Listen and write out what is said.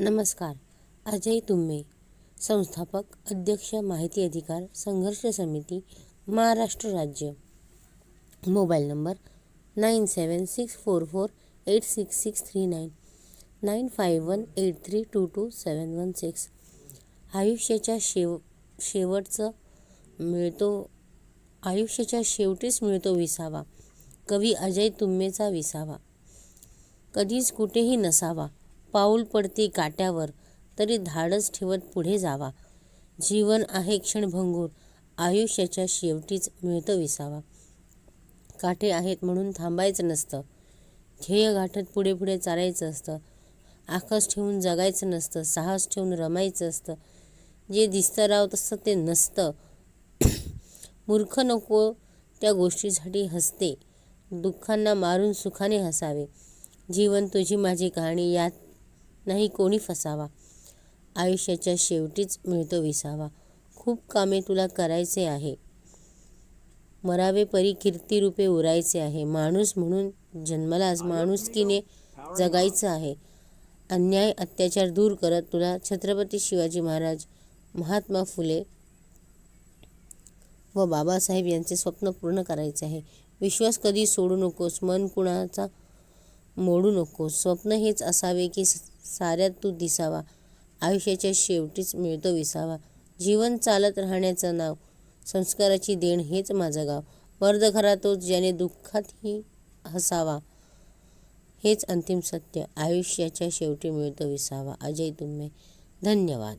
नमस्कार. अजय तुम्मे संस्थापक अध्यक्ष माहिती अधिकार संघर्ष समिती महाराष्ट्र राज्य. Mobile number nine seven six four four eight six six three nine nine five one eight three two two seven one six. आयुष्याच्या शेव शेवटचं मिळतो आयुष्याच्या शेवटीच मिळतो विसावा. कवी अजय तुंबेचा विसावा. कधीच कुठेही नसावा. पाऊल पडते काट्यावर तरी धाडस ठेवत पुढे जावा. जीवन आहे क्षणभंगूर आयुष्याच्या शेवटीच मिळतं विसावा. काटे आहेत म्हणून थांबायचं नसतं. ध्येय गाठत पुढे पुढे चालायचं असतं. आकस ठेवून जगायचं नसतं साहस ठेवून रमायचं असतं. जे दिसतं राव तसं ते नसतं. मूर्ख नको त्या गोष्टीसाठी हसते. दुःखांना मारून सुखाने हसावे. जीवन तुझी माझी कहाणी यात नाही कोणी फसावा. आयुष्याच्या शेवटीच मिळतो विसावा. खूप कामे तुला करायचे आहे. मरावे परी कीर्तिरूपे उरायचे आहे. माणूस म्हणून जन्मलाच माणुसकीने जगायचं आहे. अन्याय अत्याचार दूर करत तुला छत्रपती शिवाजी महाराज महात्मा फुले व बाबासाहेब यांचे स्वप्न पूर्ण करायचे आहे. विश्वास कधी सोडू नकोस मन कुणाचा मोडू नकोस. स्वप्न हेच असावे की साऱ्यात तू दिसावा. आयुष्याच्या शेवटीच मिळतो विसावा. जीवन चालत राहण्याचं नाव संस्काराची देण हेच माझं गाव. वर्ध खरा तोच ज्याने दुःखातही हसावा. हेच अंतिम सत्य. आयुष्याच्या शेवटी मिळतो विसावा. अजय तुम्ही. धन्यवाद.